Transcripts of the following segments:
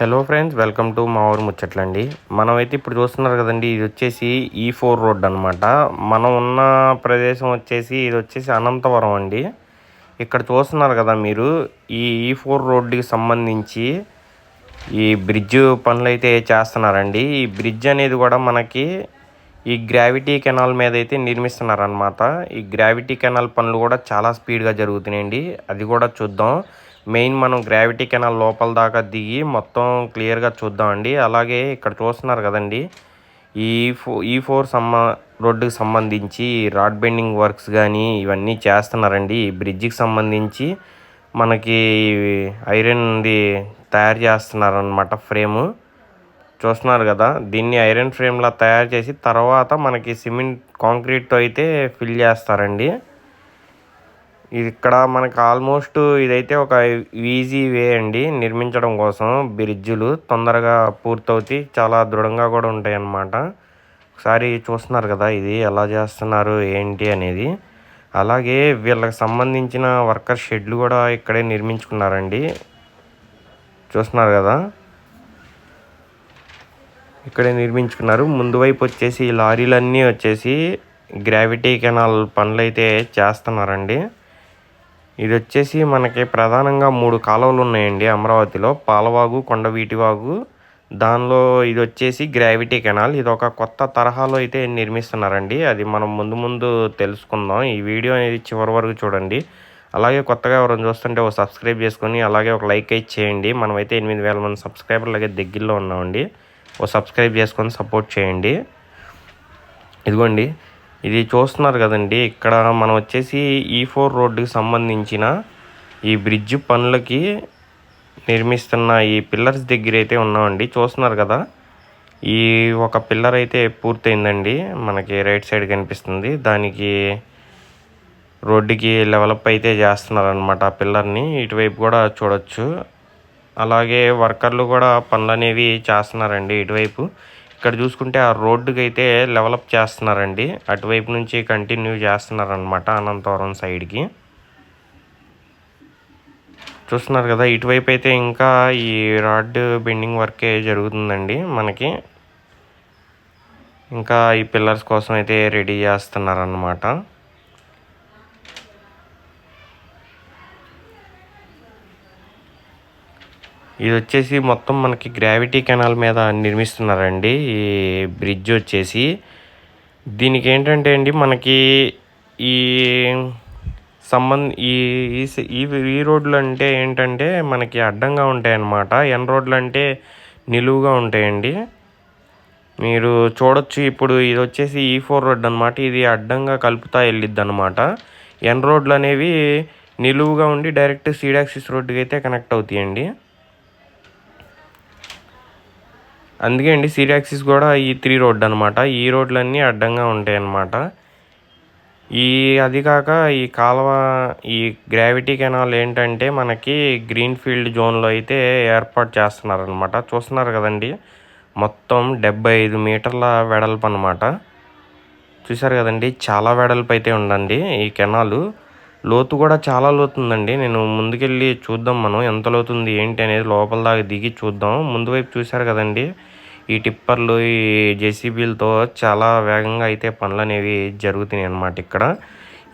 Hello friends welcome to మా ఊరు ముచ్చట్లండి మనమైతే ఇప్పుడు చూస్తున్నారు కదండి ఇది వచ్చేసి e ఈ ఫోర్ రోడ్ అనమాట మనం ఉన్న ప్రదేశం వచ్చేసి ఇది వచ్చేసి అనంతవరం అండి. ఇక్కడ చూస్తున్నారు కదా మీరు ఈ e ఈ ఫోర్ రోడ్డుకి సంబంధించి ఈ బ్రిడ్జ్ పనులు అయితే చేస్తున్నారండి. ఈ బ్రిడ్జ్ అనేది కూడా మనకి ఈ గ్రావిటీ కెనాల్ మీద అయితే నిర్మిస్తున్నారనమాట ఈ గ్రావిటీ కెనాల్ పనులు కూడా చాలా స్పీడ్గా జరుగుతున్నాయండి. అది కూడా చూద్దాం. మెయిన్ మనం గ్రావిటీ కెనాల్ లోపల దాకా దిగి మొత్తం క్లియర్గా చూద్దామండి. అలాగే ఇక్కడ చూస్తున్నారు కదండి. ఈ ఫో ఈ ఫోర్ సమ్మ రోడ్డుకి సంబంధించి రాడ్ బెండింగ్ వర్క్స్ కానీ ఇవన్నీ చేస్తున్నారండి. ఈ బ్రిడ్జికి సంబంధించి మనకి ఐరన్ది తయారు చేస్తున్నారనమాట ఫ్రేము. చూస్తున్నారు కదా దీన్ని ఐరన్ ఫ్రేమ్లా తయారు చేసి తర్వాత మనకి సిమెంట్ కాంక్రీట్తో అయితే ఫిల్ చేస్తారండి. ఇక్కడ మనకు ఆల్మోస్ట్ ఇదైతే ఒక ఈజీ వే అండి నిర్మించడం కోసం. బ్రిడ్జులు తొందరగా పూర్తవుతాయి చాలా దృఢంగా కూడా ఉంటాయి అన్నమాట ఒకసారి చూస్తున్నారు కదా ఇది ఎలా చేస్తున్నారు ఏంటి అనేది. అలాగే వీళ్ళకి సంబంధించిన వర్కర్ షెడ్లు కూడా ఇక్కడే నిర్మించుకున్నారండి. చూస్తున్నారు కదా? ఇక్కడే నిర్మించుకున్నారు. ముందు వైపు వచ్చేసి లారీలన్నీ వచ్చేసి గ్రావిటీ కెనాల్ పనులు అయితే చేస్తున్నారండి. ఇది వచ్చేసి మనకి ప్రధానంగా మూడు కాలువలు ఉన్నాయండి అమరావతిలో. పాలవాగు కొండవీటివాగు దానిలో ఇది వచ్చేసి గ్రావిటీ కెనాల్. ఇది ఒక కొత్త తరహాలో అయితే నిర్మిస్తున్నారండి. అది మనం ముందు ముందు తెలుసుకుందాం. ఈ వీడియో అనేది చివరి వరకు చూడండి. అలాగే కొత్తగా ఎవరైనా చూస్తుంటే ఒక సబ్స్క్రైబ్ చేసుకొని అలాగే ఒక లైక్ అయితే చేయండి. మనమైతే ఎనిమిది వేల మంది సబ్స్క్రైబర్లు దగ్గరలో ఉన్నామండి. ఓ సబ్స్క్రైబ్ చేసుకొని సపోర్ట్ చేయండి. ఇదిగోండి. ఇది చూస్తున్నారు కదండి. ఇక్కడ మనం వచ్చేసి e ఈ ఫోర్ రోడ్డుకి సంబంధించిన ఈ బ్రిడ్జ్ పనులకి నిర్మిస్తున్న ఈ పిల్లర్స్ దగ్గర అయితే ఉన్నామండి. చూస్తున్నారు కదా? ఈ ఒక పిల్లర్ అయితే పూర్తయిందండి. మనకి రైట్ సైడ్ కనిపిస్తుంది. దానికి రోడ్డుకి లెవలప్ అయితే చేస్తున్నారు అనమాట ఆ పిల్లర్ని. ఇటువైపు కూడా చూడొచ్చు. అలాగే వర్కర్లు కూడా పనులు అనేవి చేస్తున్నారండి ఇటువైపు. ఇక్కడ చూసుకుంటే ఆ రోడ్డుకి అయితే లెవలప్ చేస్తున్నారండి. అటువైపు నుంచి కంటిన్యూ చేస్తున్నారనమాట అనంతవరం సైడ్కి చూస్తున్నారు కదా ఇటువైపు అయితే ఇంకా ఈ రాడ్ బెండింగ్ వర్కే జరుగుతుందండి మనకి. ఇంకా ఈ పిల్లర్స్ కోసం అయితే రెడీ చేస్తున్నారనమాట ఇది వచ్చేసి మొత్తం మనకి గ్రావిటీ కెనాల్ మీద నిర్మిస్తున్నారండి. ఈ బ్రిడ్జ్ వచ్చేసి. దీనికి ఏంటంటే అండి మనకి ఈ సంబంధ ఈ ఈ ఈ రోడ్లు అంటే ఏంటంటే మనకి అడ్డంగా ఉంటాయన్నమాట. ఎన్ రోడ్లు అంటే నిలువుగా ఉంటాయండి. మీరు చూడొచ్చు ఇప్పుడు ఇది వచ్చేసి e ఈ ఫోర్ రోడ్ అనమాట ఇది అడ్డంగా కలుపుతా వెళ్ళిద్ది అనమాట ఎన్ రోడ్లు అనేవి నిలువుగా ఉండి డైరెక్ట్ సీడాక్సిస్ రోడ్డుకి అయితే కనెక్ట్ అవుతాయండి. అందుకే అండి సీడాక్సిస్ కూడా ఈ త్రీ రోడ్ అనమాట ఈ రోడ్లన్నీ అడ్డంగా ఉంటాయి అన్నమాట. ఈ అది కాక ఈ కాలువ ఈ గ్రావిటీ కెనాల్ ఏంటంటే మనకి గ్రీన్ ఫీల్డ్ జోన్లో అయితే ఏర్పాటు చేస్తున్నారనమాట చూస్తున్నారు కదండి? మొత్తం డెబ్బై ఐదు మీటర్ల వెడల్పు అనమాట చూసారు కదండి? చాలా వెడల్పు అయితే ఉందండి ఈ కెనాలు లోతు కూడా చాలా లోతు ఉందండి. నేను ముందుకెళ్ళి చూద్దాం మనం. ఎంత లోతుంది ఏంటి అనేది లోపల దాకా దిగి చూద్దాం. ముందు వైపు చూసారు కదండి? ఈ టిప్పర్లు ఈ జేసీబీలతో చాలా వేగంగా అయితే పనులు అనేవి జరుగుతున్నాయి అన్నమాట ఇక్కడ.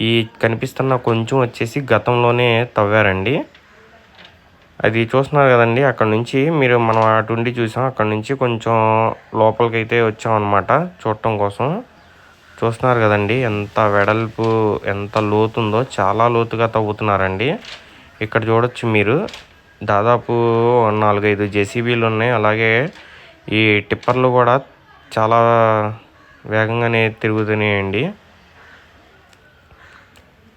ఈ కనిపిస్తున్న కొంచెం వచ్చేసి గతంలోనే తవ్వారండి. అది చూస్తున్నారు కదండి అక్కడ నుంచి మీరు మనం అటుండి చూసాం అక్కడ నుంచి కొంచెం లోపలికి అయితే వచ్చాం చూడటం కోసం. చూస్తున్నారు కదండి ఎంత వెడల్పు ఎంత లోతుందో చాలా లోతుగా తవ్వుతున్నారండి. ఇక్కడ చూడొచ్చు మీరు. దాదాపు నాలుగైదు జేసీబీలు ఉన్నాయి అలాగే ఈ టిప్పర్లు కూడా చాలా వేగంగానే తిరుగుతున్నాయండి.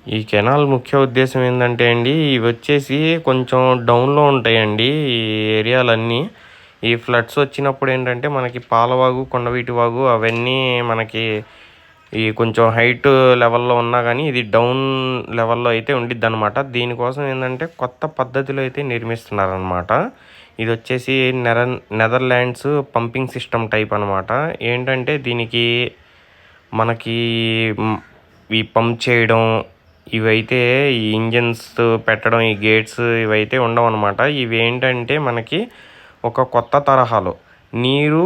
ఈ కెనాల్ ముఖ్య ఉద్దేశం ఏంటంటే అండి ఇవి వచ్చేసి కొంచెం డౌన్లో ఉంటాయండి ఈ ఏరియాలన్నీ. ఈ ఫ్లడ్స్ వచ్చినప్పుడు ఏంటంటే మనకి పాలవాగు కొండవీటి వాగు అవన్నీ మనకి ఈ కొంచెం హైట్ లెవెల్లో ఉన్నా కానీ ఇది డౌన్ లెవెల్లో అయితే ఉండిద్ది అనమాట దీనికోసం ఏంటంటే కొత్త పద్ధతిలో అయితే నిర్మిస్తున్నారనమాట ఇది వచ్చేసి నెర నెదర్లాండ్స్ పంపింగ్ సిస్టమ్ టైప్ అనమాట ఏంటంటే దీనికి మనకి ఈ పంప్ చేయడం ఇవైతే ఈ ఇంజన్స్ పెట్టడం ఈ గేట్స్ ఇవైతే ఉండవు అనమాట ఇవి ఏంటంటే మనకి ఒక కొత్త తరహాలో నీరు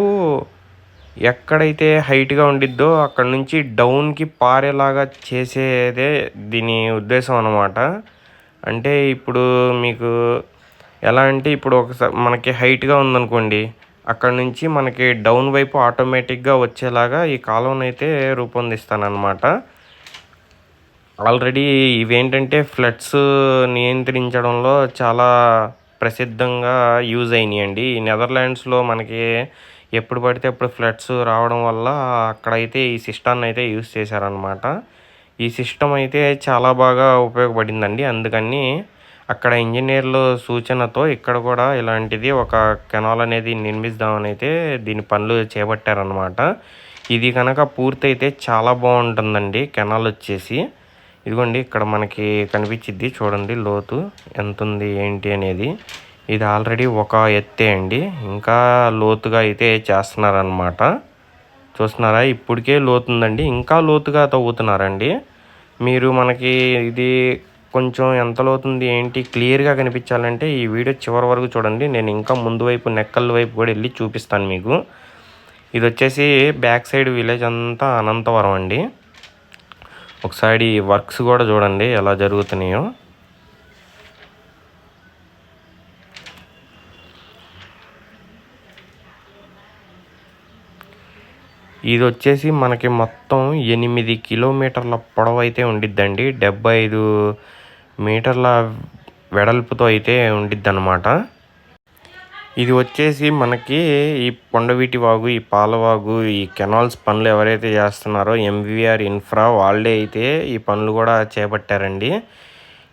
ఎక్కడైతే హైట్గా ఉండిద్దో అక్కడ నుంచి డౌన్కి పారేలాగా చేసేదే దీని ఉద్దేశం అనమాట అంటే ఇప్పుడు మీకు ఎలా అంటే ఇప్పుడు ఒకసారి మనకి హైట్గా ఉందనుకోండి అక్కడ నుంచి మనకి డౌన్ వైపు ఆటోమేటిక్గా వచ్చేలాగా ఈ కాలువను అయితే రూపొందిస్తానన్నమాట. ఆల్రెడీ ఇవేంటంటే ఫ్లడ్స్ నియంత్రించడంలో చాలా ప్రసిద్ధంగా యూజ్ అయినాయండి. ఈ నెదర్లాండ్స్లో మనకి ఎప్పుడు పడితే అప్పుడు ఫ్లడ్స్ రావడం వల్ల అక్కడైతే ఈ సిస్టాన్ని అయితే యూజ్ చేశారనమాట ఈ సిస్టమ్ అయితే చాలా బాగా ఉపయోగపడిందండి. అందుకని అక్కడ ఇంజనీర్లు సూచనతో ఇక్కడ కూడా ఇలాంటిది ఒక కెనాల్ అనేది నిర్మిద్దామని అయితే దీని పనులు చేపట్టారనమాట ఇది కనుక పూర్తయితే చాలా బాగుంటుందండి కెనాల్ వచ్చేసి. ఇదిగోండి ఇక్కడ మనకి కనిపించిద్ది చూడండి లోతు ఎంత ఉంది ఏంటి అనేది. ఇది ఆల్రెడీ ఒక ఎత్తే అండి. ఇంకా లోతుగా అయితే చేస్తున్నారనమాట చూస్తున్నారా? ఇప్పటికే లోతుందండి. ఇంకా లోతుగా తవ్వుతున్నారండి. మీరు మనకి ఇది కొంచెం ఎంత లోతుంది ఏంటి? క్లియర్గా కనిపించాలంటే ఈ వీడియో చివరి వరకు చూడండి. నేను ఇంకా ముందు వైపు నెక్కల వైపు కూడా వెళ్ళి చూపిస్తాను మీకు. ఇది వచ్చేసి బ్యాక్ సైడ్ విలేజ్ అంతా అనంతవరం అండి. ఒకసారి వర్క్స్ కూడా చూడండి ఎలా జరుగుతున్నాయో. ఇది వచ్చేసి మనకి మొత్తం ఎనిమిది కిలోమీటర్ల పొడవైతే ఉండిద్దండి. డెబ్బై ఐదు మీటర్ల వెడల్పుతో అయితే ఉండిద్ది అనమాట ఇది వచ్చేసి మనకి ఈ కొండవీటి వాగు ఈ పాలవాగు ఈ కెనాల్స్ పనులు ఎవరైతే చేస్తున్నారో ఎంవీఆర్ ఇన్ఫ్రా వాళ్ళే అయితే ఈ పనులు కూడా చేపట్టారండి.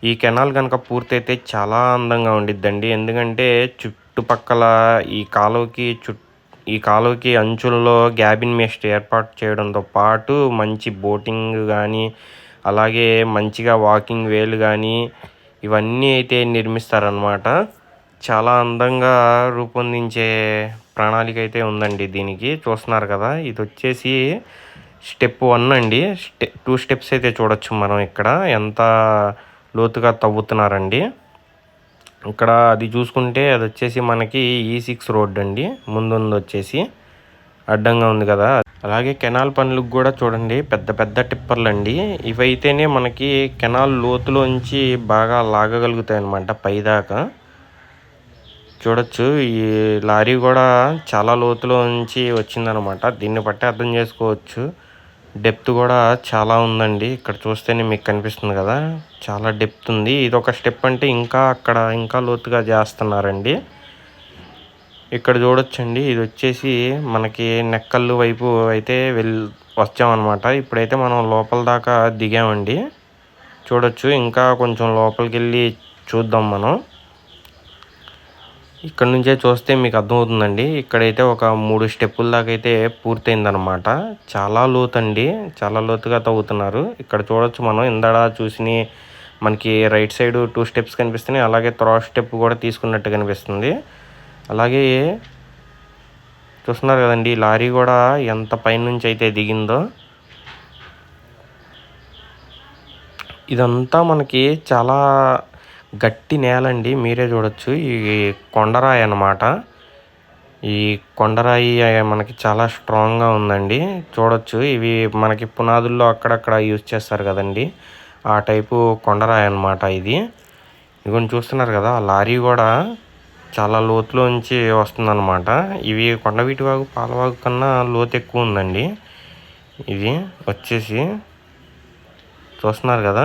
ఈ కెనాల్ కనుక పూర్తయితే చాలా అందంగా ఉండిద్దండి. ఎందుకంటే చుట్టుపక్కల ఈ కాలువకి చుట్టూ ఈ కాలువకి అంచుల్లో గ్యాబిన్ మెస్ట్ ఏర్పాటు చేయడంతో పాటు మంచి బోటింగ్ కానీ అలాగే మంచిగా వాకింగ్ వేలు కానీ ఇవన్నీ అయితే నిర్మిస్తారనమాట చాలా అందంగా రూపొందించే ప్రణాళిక అయితే ఉందండి దీనికి. చూస్తున్నారు కదా ఇది వచ్చేసి స్టెప్ వన్ అండి. స్టె టూ స్టెప్స్ అయితే చూడొచ్చు మనం ఇక్కడ. ఎంత లోతుగా తవ్వుతున్నారండి. ఇక్కడ అది చూసుకుంటే అది వచ్చేసి మనకి e ఈ సిక్స్ రోడ్ అండి. ముందుంది వచ్చేసి అడ్డంగా ఉంది కదా. అలాగే కెనాల్ పనులకు కూడా చూడండి పెద్ద పెద్ద టిప్పర్లు అండి ఇవైతేనే మనకి కెనాల్ లోతులోంచి బాగా లాగగలుగుతాయి అనమాట పైదాకా. చూడొచ్చు ఈ లారీ కూడా చాలా లోతులో నుంచి వచ్చిందనమాట దీన్ని బట్టి అర్థం చేసుకోవచ్చు. డెప్త్ కూడా చాలా ఉందండి. ఇక్కడ చూస్తేనే మీకు కనిపిస్తుంది కదా. చాలా డెప్త్ ఉంది. ఇది ఒక స్టెప్ అంటే ఇంకా అక్కడ ఇంకా లోతుగా చేస్తున్నారండి. ఇక్కడ చూడొచ్చండి. ఇది వచ్చేసి మనకి నెక్కల్లు వైపు అయితే వెల్ వచ్చామన్నమాట. ఇప్పుడైతే మనం లోపల దాకా దిగామండి. చూడొచ్చు. ఇంకా కొంచెం లోపలికి వెళ్ళి చూద్దాం మనం. ఇక్కడ నుంచే చూస్తే మీకు అర్థమవుతుందండి. ఇక్కడైతే ఒక మూడు స్టెప్పుల దాకా అయితే పూర్తయిందనమాట చాలా లోతండి. చాలా లోతుగా తవ్వుతున్నారు. ఇక్కడ చూడొచ్చు మనం. ఇందడ చూసి మనకి రైట్ సైడ్ టూ స్టెప్స్ కనిపిస్తున్నాయి. అలాగే త్రాట్ స్టెప్ కూడా తీసుకున్నట్టు కనిపిస్తుంది. అలాగే చూస్తున్నారు కదండి లారీ కూడా ఎంత పైనుంచి అయితే దిగిందో. ఇదంతా మనకి చాలా గట్టి నేల అండి మీరే చూడొచ్చు. ఈ కొండరాయి అన్నమాట. ఈ కొండరాయి మనకి చాలా స్ట్రాంగ్గా ఉందండి. చూడొచ్చు ఇవి మనకి పునాదుల్లో అక్కడక్కడ యూజ్ చేస్తారు కదండి. ఆ టైపు కొండరాయి అన్నమాట ఇది. ఇవన్నీ చూస్తున్నారు కదా ఆ లారీ కూడా చాలా లోతులోంచి వస్తుందన్నమాట. ఇవి కొండవీటి వాగు పాలవాగు కన్నా లోతు ఎక్కువ ఉందండి. ఇది వచ్చేసి చూస్తున్నారు కదా.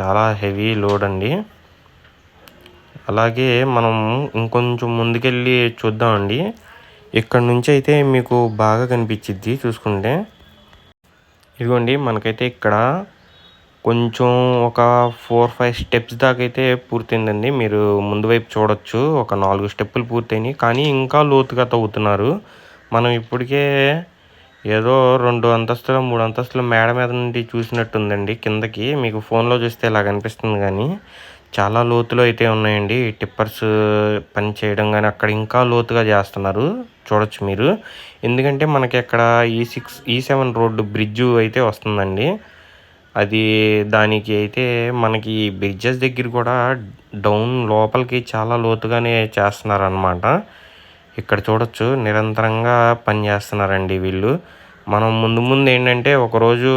చాలా హెవీ లోడ్ అండి. అలాగే మనం ఇంకొంచెం ముందుకెళ్ళి చూద్దామండి. ఇక్కడ నుంచి అయితే మీకు బాగా కనిపించిద్ది చూసుకుంటే. ఇదిగోండి మనకైతే ఇక్కడ కొంచెం ఒక ఫోర్ ఫైవ్ స్టెప్స్ దాకా అయితే పూర్తయిందండి. మీరు ముందు వైపు చూడొచ్చు. ఒక నాలుగు స్టెప్పులు పూర్తయినాయి. కానీ ఇంకా లోతుగా తవ్వుతున్నారు. మనం ఇప్పటికే ఏదో రెండు అంతస్తుల మూడు అంతస్తుల మేడ మీద నుండి చూసినట్టుందండి కిందకి. మీకు ఫోన్లో చూస్తే ఇలా కనిపిస్తుంది కానీ చాలా లోతులో అయితే ఉన్నాయండి. టిప్పర్స్ పని చేయడం కానీ అక్కడ ఇంకా లోతుగా చేస్తున్నారు. చూడొచ్చు మీరు. ఎందుకంటే మనకి అక్కడ ఈ సిక్స్ ఈ సెవెన్ రోడ్డు బ్రిడ్జు అయితే వస్తుందండి. అది దానికి అయితే మనకి బ్రిడ్జెస్ దగ్గర కూడా డౌన్ లోపలికి చాలా లోతుగానే చేస్తున్నారనమాట ఇక్కడ చూడొచ్చు నిరంతరంగా పని చేస్తున్నారండి వీళ్ళు. మనం ముందు ముందు ఏంటంటే ఒకరోజు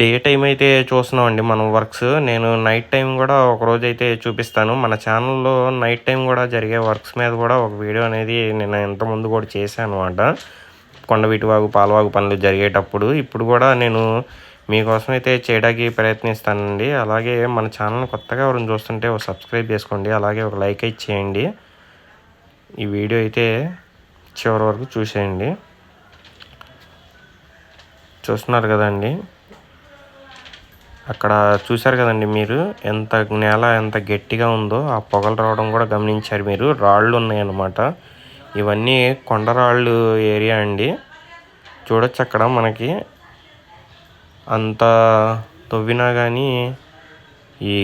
డే టైం అయితే చూస్తున్నామండి మనం వర్క్స్. నేను నైట్ టైం కూడా ఒకరోజు అయితే చూపిస్తాను. మన ఛానల్లో నైట్ టైం కూడా జరిగే వర్క్స్ మీద కూడా ఒక వీడియో అనేది నేను ఇంతకుముందు కూడా చేశాను అనమాట కొండవీటివాగు పాలవాగు పనులు జరిగేటప్పుడు. ఇప్పుడు కూడా నేను మీకోసం అయితే చేయడానికి ప్రయత్నిస్తానండి. అలాగే మన ఛానల్ కొత్తగా ఎవరైనా చూస్తుంటే ఒక సబ్స్క్రైబ్ చేసుకోండి. అలాగే ఒక లైక్ అయితే చేయండి. ఈ వీడియో అయితే చివరి వరకు చూసేయండి. చూస్తున్నారు కదండి. అక్కడ చూశారు కదండి మీరు ఎంత నేల ఎంత గట్టిగా ఉందో ఆ పొగలు రావడం కూడా గమనించారు మీరు. రాళ్ళు ఉన్నాయన్నమాట. ఇవన్నీ కొండరాళ్ళు ఏరియా అండి. చూడొచ్చు అక్కడ మనకి. అంత తవ్వినా కానీ ఈ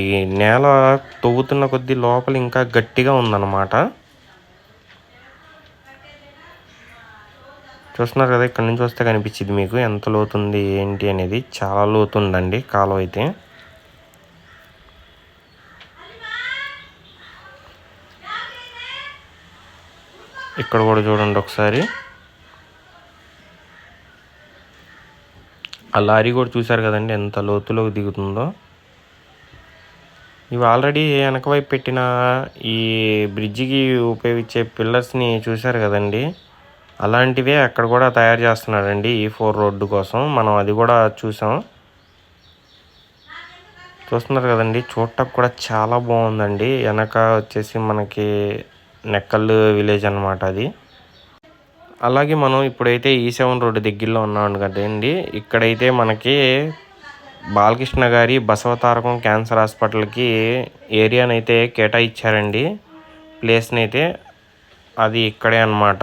నేల తవ్వుతున్న కొద్దీ లోపల ఇంకా గట్టిగా ఉందన్నమాట. చూస్తున్నారు కదా ఇక్కడ నుంచి వస్తే కనిపించింది మీకు ఎంత లోతుంది ఏంటి అనేది. చాలా లోతుందండి కాలువ అయితే. ఇక్కడ కూడా చూడండి ఒకసారి. ఆ లారీ కూడా చూశారు కదండి ఎంత లోతులోకి దిగుతుందో. ఇవి ఆల్రెడీ వెనక వైపు పెట్టిన ఈ బ్రిడ్జికి ఉపయోగించే పిల్లర్స్ని చూశారు కదండి. అలాంటివే అక్కడ కూడా తయారు చేస్తున్నాడండి ఈ ఫోర్ రోడ్డు కోసం. మనం అది కూడా చూసాం. చూస్తున్నారు కదండి చూడటానికి కూడా చాలా బాగుందండి. వెనక వచ్చేసి మనకి నెక్కల్ విలేజ్ అనమాట అది. అలాగే మనం ఇప్పుడైతే ఈ సెవెన్ రోడ్డు దగ్గరలో ఉన్నాం కదండి ఇక్కడైతే మనకి బాలకృష్ణ గారి బసవతారకం క్యాన్సర్ హాస్పిటల్కి ఏరియానైతే కేటాయించారండి ప్లేస్ని అయితే అది ఇక్కడే అనమాట